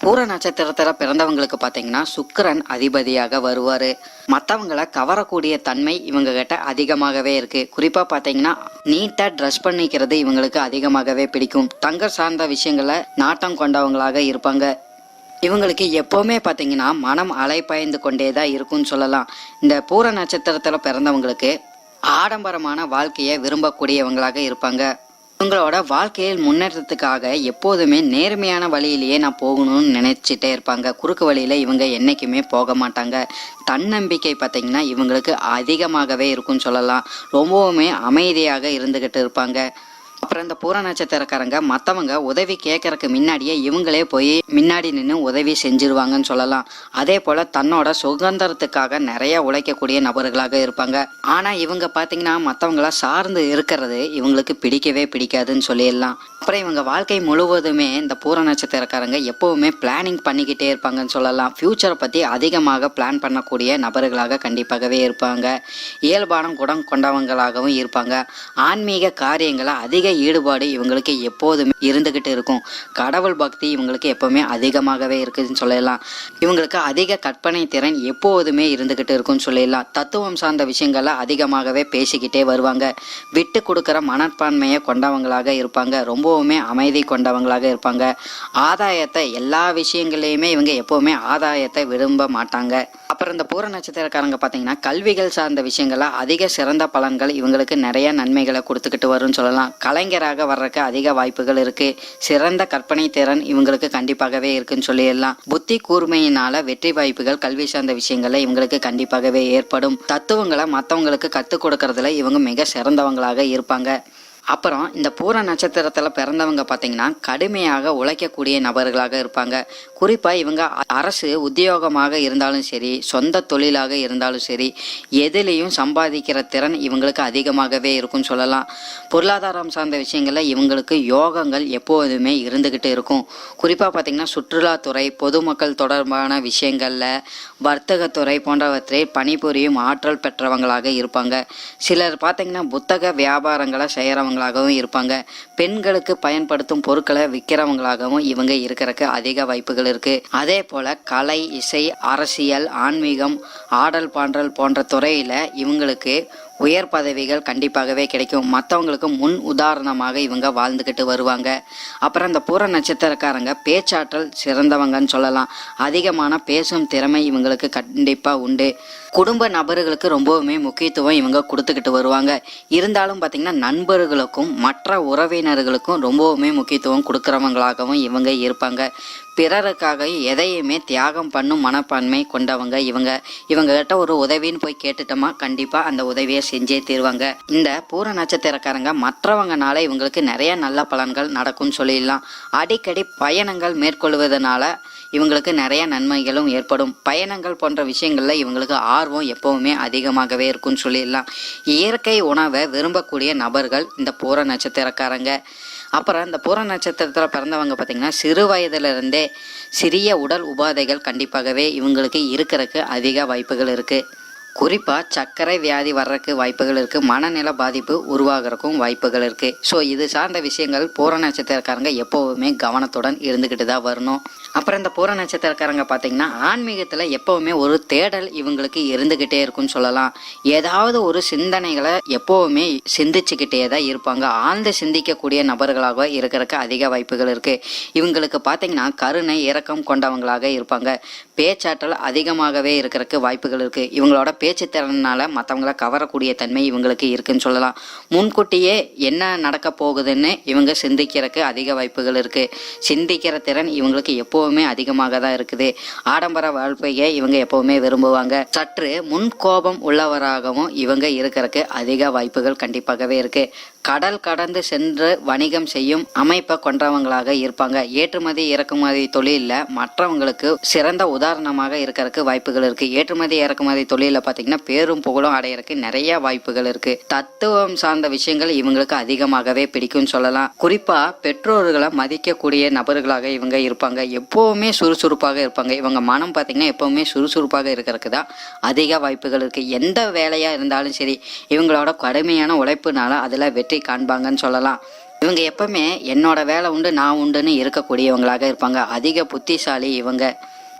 பூர நட்சத்திரத்தில் பிறந்தவங்களுக்கு பார்த்தீங்கன்னா சுக்கரன் அதிபதியாக வருவார். மற்றவங்களை கவரக்கூடிய தன்மை இவங்க கிட்ட அதிகமாகவே இருக்கு. குறிப்பாக பார்த்தீங்கன்னா நீட்டாக ட்ரெஸ் பண்ணிக்கிறது இவங்களுக்கு அதிகமாகவே பிடிக்கும். தங்க சார்ந்த விஷயங்களை நாட்டம் கொண்டவங்களாக இருப்பாங்க. இவங்களுக்கு எப்போவுமே பார்த்தீங்கன்னா மனம் அலைப்பாய்ந்து கொண்டே தான் இருக்கும்னு சொல்லலாம். இந்த பூர நட்சத்திரத்தில் பிறந்தவங்களுக்கு ஆடம்பரமான வாழ்க்கையை விரும்பக்கூடியவங்களாக இருப்பாங்க. இவங்களோட வாழ்க்கையில் முன்னேற்றத்துக்காக எப்போதுமே நேர்மையான வழியிலேயே நான் போகணும்னு நினைச்சிட்டே இருப்பாங்க. குறுக்கு வழியில் இவங்க என்றைக்குமே போக மாட்டாங்க. தன்னம்பிக்கை பார்த்திங்கன்னா இவங்களுக்கு அதிகமாகவே இருக்கும்னு சொல்லலாம். ரொம்பவுமே அமைதியாக இருந்துக்கிட்டு இருப்பாங்க. அப்புறம் இந்த பூர நட்சத்திரக்காரங்க மற்றவங்க உதவி கேட்கறக்கு முன்னாடியே இவங்களே போய் முன்னாடி நின்று உதவி செஞ்சிருவாங்கன்னு சொல்லலாம். அதே போல் தன்னோட சுதந்திரத்துக்காக நிறைய உழைக்கக்கூடிய நபர்களாக இருப்பாங்க. ஆனால் இவங்க பார்த்தீங்கன்னா மற்றவங்கள சார்ந்து இருக்கிறது இவங்களுக்கு பிடிக்கவே பிடிக்காதுன்னு சொல்லிடலாம். அப்புறம் இவங்க வாழ்க்கை முழுவதுமே இந்த பூர நட்சத்திரக்காரங்க எப்போவுமே பிளானிங் பண்ணிக்கிட்டே இருப்பாங்கன்னு சொல்லலாம். ஃப்யூச்சரை பற்றி அதிகமாக பிளான் பண்ணக்கூடிய நபர்களாக கண்டிப்பாகவே இருப்பாங்க. இயல்பான குடம் கொண்டவங்களாகவும் இருப்பாங்க. ஆன்மீக காரியங்களை அதிக ஈடுபாடு இவங்களுக்கு எப்போதுமே இருந்துக்கிட்டு இருக்கும். கடவுள் பக்தி இவங்களுக்கு எப்போவுமே அதிகமாகவே இருக்குதுன்னு சொல்லலாம். இவங்களுக்கு அதிக கற்பனை திறன் எப்போதுமே இருந்துக்கிட்டு இருக்கும்னு சொல்லிடலாம் தத்துவம் சார்ந்த விஷயங்களை அதிகமாகவே பேசிக்கிட்டே வருவாங்க. விட்டு கொடுக்குற மனப்பான்மையை கொண்டவங்களாக இருப்பாங்க. ரொம்பவுமே அமைதி கொண்டவங்களாக இருப்பாங்க. ஆதாயத்தை எல்லா விஷயங்களையுமே இவங்க எப்போவுமே ஆதாயத்தை விரும்ப மாட்டாங்க. அப்புறம் இந்த பூர நட்சத்திரக்காரங்க பார்த்தீங்கன்னா கல்விகள் சார்ந்த விஷயங்களை அதிக சிறந்த பலன்கள் இவங்களுக்கு நிறைய நன்மைகளை கொடுத்துக்கிட்டு வரும்னு சொல்லலாம். கலைஞராக வர்றதுக்கு அதிக வாய்ப்புகள் இருக்கு. சிறந்த கற்பனை திறன் இவங்களுக்கு கண்டிப்பாகவே இருக்குன்னு சொல்லிடலாம். புத்தி கூர்மையினால வெற்றி வாய்ப்புகள் கல்வி சார்ந்த விஷயங்கள்ல இவங்களுக்கு கண்டிப்பாகவே ஏற்படும். தத்துவங்களை மற்றவங்களுக்கு கற்றுக் கொடுக்கறதுல இவங்க மிக சிறந்தவங்களாக இருப்பாங்க. அப்புறம் இந்த பூர நட்சத்திரத்தில் பிறந்தவங்க பார்த்தீங்கன்னா கடுமையாக உழைக்கக்கூடிய நபர்களாக இருப்பாங்க. குறிப்பாக இவங்க அரசு உத்தியோகமாக இருந்தாலும் சரி சொந்த தொழிலாக இருந்தாலும் சரி எதுலேயும் சம்பாதிக்கிற திறன் இவங்களுக்கு அதிகமாகவே இருக்கும்னு சொல்லலாம். பொருளாதாரம் சார்ந்த விஷயங்களில் இவங்களுக்கு யோகங்கள் எப்போதுமே இருந்துக்கிட்டு இருக்கும். குறிப்பாக பார்த்தீங்கன்னா சுற்றுலாத்துறை பொதுமக்கள் தொடர்பான விஷயங்களில் வர்த்தகத்துறை போன்றவற்றை பணிபுரியும் ஆற்றல் பெற்றவங்களாக இருப்பாங்க. சிலர் பார்த்தீங்கன்னா புத்தக வியாபாரங்களை செய்கிறவங்க இருக்கிறவங்களாகவும் இருப்பாங்க. பெண்களுக்கு பயன்படுத்தும் பொருட்களை விற்கிறவங்களாகவும் இவங்க இருக்கிறக்கு அதிக வாய்ப்புகள் இருக்கு. அதே போல கலை இசை அரசியல் ஆன்மீகம் ஆடல் பாடல் போன்ற துறையில இவங்களுக்கு உயர் பதவிகள் கண்டிப்பாகவே கிடைக்கும். மற்றவங்களுக்கு முன் உதாரணமாக இவங்க வாழ்ந்துக்கிட்டு வருவாங்க. அப்புறம் இந்த பூர நட்சத்திரக்காரங்க பேச்சாற்றல் சிறந்தவங்கன்னு சொல்லலாம். அதிகமான பேசும் திறமை இவங்களுக்கு கண்டிப்பாக உண்டு. குடும்ப நபர்களுக்கு ரொம்பவுமே முக்கியத்துவம் இவங்க கொடுத்துக்கிட்டு வருவாங்க. இருந்தாலும் பார்த்திங்கன்னா நண்பர்களுக்கும் மற்ற உறவினர்களுக்கும் ரொம்பவுமே முக்கியத்துவம் கொடுக்குறவங்களாகவும் இவங்க இருப்பாங்க. பிறருக்காக எதையுமே தியாகம் பண்ணும் மனப்பான்மை கொண்டவங்க இவங்க. இவங்க கிட்ட ஒரு உதவின்னு போய் கேட்டுட்டோமா கண்டிப்பாக அந்த உதவியை செஞ்சே தீருவாங்க. இந்த பூர நட்சத்திரக்காரங்க மற்றவங்கனால இவங்களுக்கு நிறைய நல்ல பலன்கள் நடக்கும்னு சொல்லிடலாம். அடிக்கடி பயணங்கள் மேற்கொள்வதனால இவங்களுக்கு நிறைய நன்மைகளும் ஏற்படும். பயணங்கள் போன்ற விஷயங்களில் இவங்களுக்கு ஆர்வம் எப்பவுமே அதிகமாகவே இருக்கும்னு சொல்லிடலாம். இயற்கை உணவை விரும்பக்கூடிய நபர்கள் இந்த பூர நட்சத்திரக்காரங்க அப்புறம் இந்த பூர நட்சத்திரத்தில் பிறந்தவங்க பார்த்திங்கன்னா சிறு வயதிலிருந்தே சிறிய உடல் உபாதைகள் கண்டிப்பாகவே இவங்களுக்கு இருக்கிறதுக்கு அதிக வாய்ப்புகள் இருக்குது குறிப்பாக சர்க்கரை வியாதி வர்றதுக்கு வாய்ப்புகள் இருக்குது மனநில பாதிப்பு உருவாகிறதுக்கும் வாய்ப்புகள் இருக்குது ஸோ இது சார்ந்த விஷயங்கள் பூர நட்சத்திரக்காரங்க எப்போவுமே கவனத்துடன் இருந்துக்கிட்டு தான் வரணும். அப்புறம் இந்த பூர நட்சத்திரக்காரங்க பார்த்தீங்கன்னா ஆன்மீகத்தில் எப்போவுமே ஒரு தேடல் இவங்களுக்கு இருந்துக்கிட்டே இருக்கும்னு சொல்லலாம். ஏதாவது ஒரு சிந்தனைகளை எப்போவுமே சிந்திச்சுக்கிட்டே தான் இருப்பாங்க. ஆழ்ந்து சிந்திக்கக்கூடிய நபர்களாக இருக்கிறதுக்கு அதிக வாய்ப்புகள் இருக்குது இவங்களுக்கு பார்த்தீங்கன்னா கருணை இரக்கம் கொண்டவங்களாக இருப்பாங்க. பேச்சாற்றல் அதிகமாகவே இருக்கிறதுக்கு வாய்ப்புகள் இருக்குது இவங்களோட பேச்சு திறனால் மற்றவங்கள கவரக்கூடிய தன்மை இவங்களுக்கு இருக்குன்னு சொல்லலாம். முன்கூட்டியே என்ன நடக்க போகுதுன்னு இவங்க சிந்திக்கிறதுக்கு அதிக வாய்ப்புகள் இருக்குது சிந்திக்கிற திறன் இவங்களுக்கு எப்போ எப்பவுமே அதிகமாக தான் இருக்குது. ஆடம்பர வாழ்க்கையை இவங்க எப்பவுமே விரும்புவாங்க. சற்று முன் கோபம் உள்ளவராகவும் இவங்க இருக்கிறதுக்கு அதிக வாய்ப்புகள் கண்டிப்பாகவே இருக்கு. கடல் கடந்து சென்று வணிகம் செய்யும் அமைப்பை கொண்டவங்களாக இருப்பாங்க. ஏற்றுமதி இறக்குமதி தொழிலில் மற்றவங்களுக்கு சிறந்த உதாரணமாக இருக்கிறதுக்கு வாய்ப்புகள் இருக்கு. ஏற்றுமதி இறக்குமதி தொழிலில் பார்த்தீங்கன்னா பேரும் புகழும் அடையறதுக்கு நிறைய வாய்ப்புகள் இருக்கு. தத்துவம் சார்ந்த விஷயங்கள் இவங்களுக்கு அதிகமாகவே பிடிக்கும்னு சொல்லலாம். குறிப்பா பெற்றோர்களை மதிக்கக்கூடிய நபர்களாக இவங்க இருப்பாங்க. எப்போவுமே சுறுசுறுப்பாக இருப்பாங்க. இவங்க மனம் பார்த்தீங்கன்னா எப்போவுமே சுறுசுறுப்பாக இருக்கிறதுக்கு தான் அதிக வாய்ப்புகள் இருக்குது எந்த வேலையாக இருந்தாலும் சரி இவங்களோட கடுமையான உழைப்புனால அதில் வெற்றி காண்பாங்கன்னு சொல்லலாம். இவங்க எப்பவுமே என்னோட வேலை உண்டு நான் உண்டுன்னு இருக்கக்கூடியவங்களாக இருப்பாங்க. அதிக புத்திசாலி இவங்க.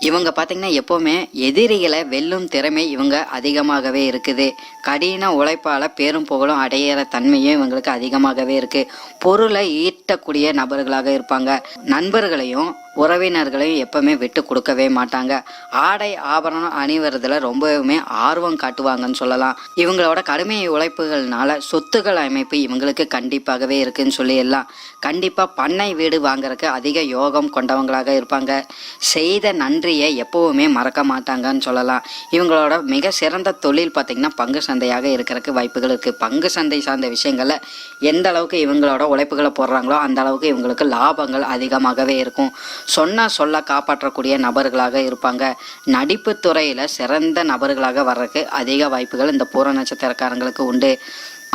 இவங்க பார்த்தீங்கன்னா எப்போவுமே எதிரிகளை வெல்லும் திறமை இவங்க அதிகமாகவே இருக்குது. கடின உழைப்பால் பேரும் புகழும் அடையிற தன்மையும் இவங்களுக்கு அதிகமாகவே இருக்குது பொருளை ஈட்டக்கூடிய நபர்களாக இருப்பாங்க. நண்பர்களையும் உறவினர்களையும் எப்பவுமே விட்டு கொடுக்கவே மாட்டாங்க. ஆடை ஆபரணம் அணிவறதுல ரொம்பவுமே ஆர்வம் காட்டுவாங்கன்னு சொல்லலாம். இவங்களோட கடுமை உழைப்புகள்னால சொத்துக்கள் அமைப்பு இவங்களுக்கு கண்டிப்பாகவே இருக்குன்னு சொல்லிடலாம். கண்டிப்பாக பண்ணை வீடு வாங்குறதுக்கு அதிக யோகம் கொண்டவங்களாக இருப்பாங்க. செய்த நன்றியை எப்பவுமே மறக்க மாட்டாங்கன்னு சொல்லலாம். இவங்களோட மிக சிறந்த தொழில் பார்த்திங்கன்னா பங்கு சந்தையாக இருக்கிறதுக்கு வாய்ப்புகள் இருக்குது பங்கு சந்தை சார்ந்த விஷயங்களில் எந்த அளவுக்கு இவங்களோட உழைப்புகளை போடுறாங்களோ அந்த அளவுக்கு இவங்களுக்கு லாபங்கள் அதிகமாகவே இருக்கும். சொன்னால் சொல்ல காப்பாற்றக்கூடிய நபர்களாக இருப்பாங்க. நடிப்பு துறையில் சிறந்த நபர்களாக வர்றதுக்கு அதிக வாய்ப்புகள் இந்த பூர நட்சத்திரக்காரங்களுக்கு உண்டு.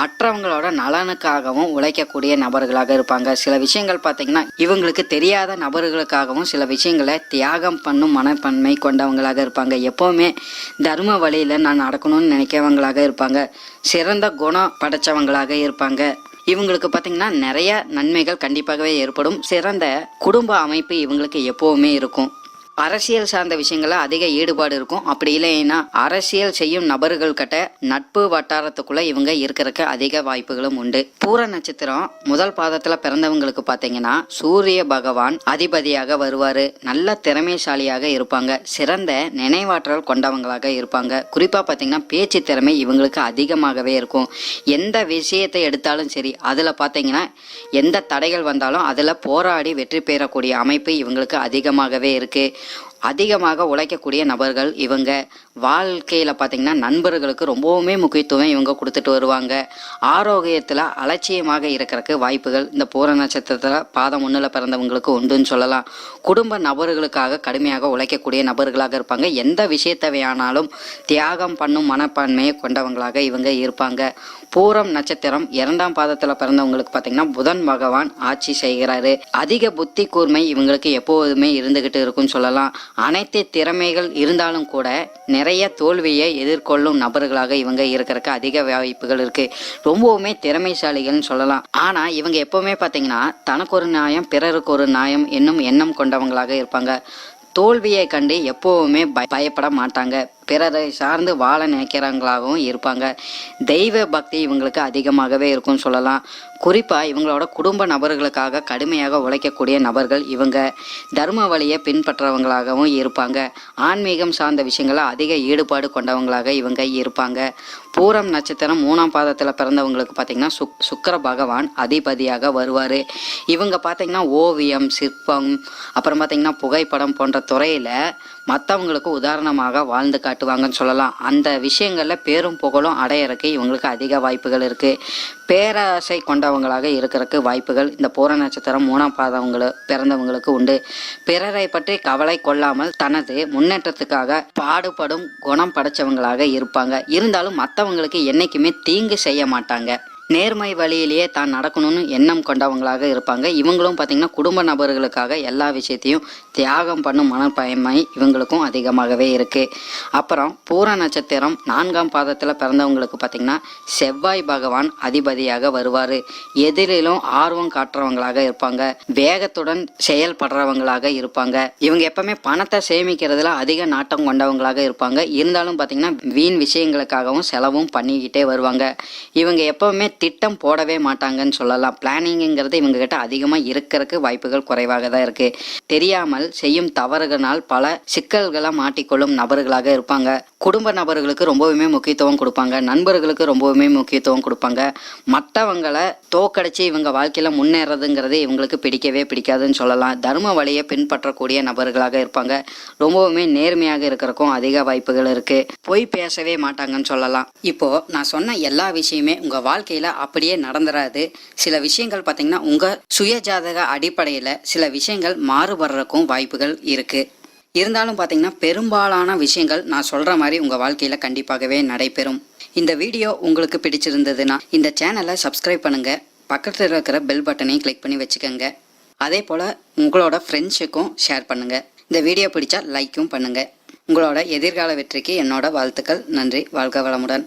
மற்றவங்களோட நலனுக்காகவும் உழைக்கக்கூடிய நபர்களாக இருப்பாங்க. சில விஷயங்கள் பார்த்தீங்கன்னா இவங்களுக்கு தெரியாத நபர்களுக்காகவும் சில விஷயங்களை தியாகம் பண்ணும் மனப்பன்மை கொண்டவங்களாக இருப்பாங்க. எப்போவுமே தர்ம வழியில் நான் நடக்கணும்னு நினைக்கிறவங்களாக இருப்பாங்க. சிறந்த குணம் படைச்சவங்களாக இருப்பாங்க. இவங்களுக்கு பார்த்தீங்கன்னா நிறைய நன்மைகள் கண்டிப்பாகவே ஏற்படும். சிறந்த குடும்ப அமைப்பு இவங்களுக்கு எப்போவுமே இருக்கும். அரசியல் சார்ந்த விஷயங்கள அதிக ஈடுபாடு இருக்கும். அப்படி இல்லைன்னா அரசியல் செய்யும் நபர்கள் கிட்ட நட்பு வட்டாரத்துக்குள்ள இவங்க இருக்கிறதுக்கு அதிக வாய்ப்புகளும் உண்டு. பூர நட்சத்திரம் முதல் பாதத்துல பிறந்தவங்களுக்கு பாத்தீங்கன்னா சூரிய பகவான் அதிபதியாக வருவாரு. நல்ல திறமைசாலியாக இருப்பாங்க. சிறந்த நினைவாற்றல் கொண்டவங்களாக இருப்பாங்க. குறிப்பா பாத்தீங்கன்னா பேச்சு திறமை இவங்களுக்கு அதிகமாகவே இருக்கும். எந்த விஷயத்தை எடுத்தாலும் சரி அதுல பாத்தீங்கன்னா எந்த தடைகள் வந்தாலும் அதுல போராடி வெற்றி பெறக்கூடிய அமைப்பு இவங்களுக்கு அதிகமாகவே இருக்கு. Whew. அதிகமாக உழைக்கக்கூடிய நபர்கள் இவங்க. வாழ்க்கையில் பார்த்தீங்கன்னா நண்பர்களுக்கு ரொம்பவுமே முக்கியத்துவம் இவங்க கொடுத்துட்டு வருவாங்க. ஆரோக்கியத்தில் அலட்சியமாக இருக்கிறக்கு வாய்ப்புகள் இந்த பூர நட்சத்திரத்தில் பாதம் ஒன்றில் பிறந்தவங்களுக்கு உண்டுன்னு சொல்லலாம். குடும்ப நபர்களுக்காக கடுமையாக உழைக்கக்கூடிய நபர்களாக இருப்பாங்க. எந்த விஷயத்தை வேணாலும் தியாகம் பண்ணும் மனப்பான்மையை கொண்டவங்களாக இவங்க இருப்பாங்க. பூரம் நட்சத்திரம் இரண்டாம் பாதத்தில் பிறந்தவங்களுக்கு பார்த்தீங்கன்னா புதன் பகவான் ஆட்சி செய்கிறாரு. அதிக புத்தி கூர்மை இவங்களுக்கு எப்போதுமே இருந்துகிட்டு இருக்குன்னு சொல்லலாம். அனைத்து திறமைகள் இருந்தாலும் கூட நிறைய தோல்வியை எதிர்கொள்ளும் நபர்களாக இவங்க இருக்கிறதுக்கு அதிக வாய்ப்புகள் இருக்கு. ரொம்பவுமே திறமைசாலிகள்னு சொல்லலாம். ஆனா இவங்க எப்பவுமே பார்த்தீங்கன்னா தனக்கு ஒரு நியாயம் பிறருக்கு ஒரு நியாயம் என்னும் எண்ணம் கொண்டவங்களாக இருப்பாங்க. தோல்வியை கண்டு எப்போவுமே பயப்பட மாட்டாங்க. பிறரை சார்ந்து வாழ நினைக்கிறவங்களாகவும் இருப்பாங்க. தெய்வ பக்தி இவங்களுக்கு அதிகமாகவே இருக்கும்னு சொல்லலாம். குறிப்பாக இவங்களோட குடும்ப நபர்களுக்காக கடுமையாக உழைக்கக்கூடிய நபர்கள் இவங்க. தர்ம வழியை பின்பற்றவங்களாகவும் இருப்பாங்க. ஆன்மீகம் சார்ந்த விஷயங்களில் அதிக ஈடுபாடு கொண்டவங்களாக இவங்க இருப்பாங்க. பூரம் நட்சத்திரம் மூணாம் பாதத்தில் பிறந்தவங்களுக்கு பார்த்திங்கன்னா சுக் சுக்கர பகவான் அதிபதியாக வருவார். இவங்க பார்த்தீங்கன்னா ஓவியம் சிற்பம் அப்புறம் பார்த்திங்கன்னா புகைப்படம் போன்ற துறையில் மற்றவங்களுக்கு உதாரணமாக வாழ்ந்து காட்டுவாங்கன்னு சொல்லலாம். அந்த விஷயங்களில் பேரும் புகழும் அடையிறக்கு இவங்களுக்கு அதிக வாய்ப்புகள் இருக்குது பேராசை கொண்டவங்களாக இருக்கிறதுக்கு வாய்ப்புகள் இந்த பூர நட்சத்திரம் மூணாம் பாதவங்கள பிறந்தவங்களுக்கு உண்டு. பிறரை பற்றி கவலை கொள்ளாமல் தனது முன்னேற்றத்துக்காக பாடுபடும் குணம் படைச்சவங்களாக இருப்பாங்க. இருந்தாலும் மற்றவங்களுக்கு என்றைக்குமே தீங்கு செய்ய மாட்டாங்க. நேர்மை வழியிலேயே தான் நடக்கணும்னு எண்ணம் கொண்டவங்களாக இருப்பாங்க. இவங்களும் பார்த்திங்கன்னா குடும்ப நபர்களுக்காக எல்லா விஷயத்தையும் தியாகம் பண்ணும் மனப்பயமை இவங்களுக்கும் அதிகமாகவே இருக்குது அப்புறம் பூர நட்சத்திரம் நான்காம் பாதத்தில் பிறந்தவங்களுக்கு பார்த்திங்கன்னா செவ்வாய் பகவான் அதிபதியாக வருவார். எதிரிலும் ஆர்வம் காட்டுறவங்களாக இருப்பாங்க. வேகத்துடன் செயல்படுறவங்களாக இருப்பாங்க. இவங்க எப்பவுமே பணத்தை சேமிக்கிறதுல அதிக நாட்டம் கொண்டவங்களாக இருப்பாங்க. இருந்தாலும் பார்த்திங்கன்னா வீண் விஷயங்களுக்காகவும் செலவும் பண்ணிக்கிட்டே வருவாங்க. இவங்க எப்பவுமே திட்டம் போடவே மாட்டாங்கன்னு சொல்லலாம். பிளானிங்கிறது இவங்க கிட்ட அதிகமாக இருக்கிறதுக்கு வாய்ப்புகள் குறைவாக தான் இருக்கு. தெரியாமல் செய்யும் தவறுகளால் பல சிக்கல்களை மாட்டிக்கொள்ளும் நபர்களாக இருப்பாங்க. குடும்ப நபர்களுக்கு ரொம்பவுமே முக்கியத்துவம் கொடுப்பாங்க. நண்பர்களுக்கு ரொம்பவுமே முக்கியத்துவம் கொடுப்பாங்க. மற்றவங்களை தோக்கடிச்சு இவங்க வாழ்க்கையில் முன்னேறதுங்கிறது இவங்களுக்கு பிடிக்கவே பிடிக்காதுன்னு சொல்லலாம். தர்ம வழியை பின்பற்றக்கூடிய நபர்களாக இருப்பாங்க. ரொம்பவுமே நேர்மையாக இருக்கிறக்கும் அதிக வாய்ப்புகள் இருக்கு. பொய் பேசவே மாட்டாங்கன்னு சொல்லலாம். இப்போ நான் சொன்ன எல்லா விஷயமே உங்க வாழ்க்கையில அப்படியே நடந்துடாது சில விஷயங்கள் பார்த்தீங்கன்னா உங்க சுயஜாதக அடிப்படையில் சில விஷயங்கள் மாறுபடுறதுக்கும் வாய்ப்புகள் இருக்குது இருந்தாலும் பார்த்தீங்கன்னா பெரும்பாலான விஷயங்கள் நான் சொல்கிற மாதிரி உங்கள் வாழ்க்கையில் கண்டிப்பாகவே நடைபெறும். இந்த வீடியோ உங்களுக்கு பிடிச்சிருந்ததுன்னா இந்த சேனலை சப்ஸ்கிரைப் பண்ணுங்க. பக்கத்தில் இருக்கிற பெல் பட்டனையும் கிளிக் பண்ணி வச்சுக்கோங்க. அதே போல் உங்களோட ஃப்ரெண்ட்ஸுக்கும் ஷேர் பண்ணுங்கள் இந்த வீடியோ பிடிச்சா லைக்கும் பண்ணுங்கள் உங்களோட எதிர்கால வெற்றிக்கு என்னோட வாழ்த்துக்கள். நன்றி. வாழ்க வளமுடன்.